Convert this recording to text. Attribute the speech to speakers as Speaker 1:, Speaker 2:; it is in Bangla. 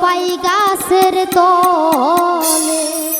Speaker 1: পাই গাছের তলে।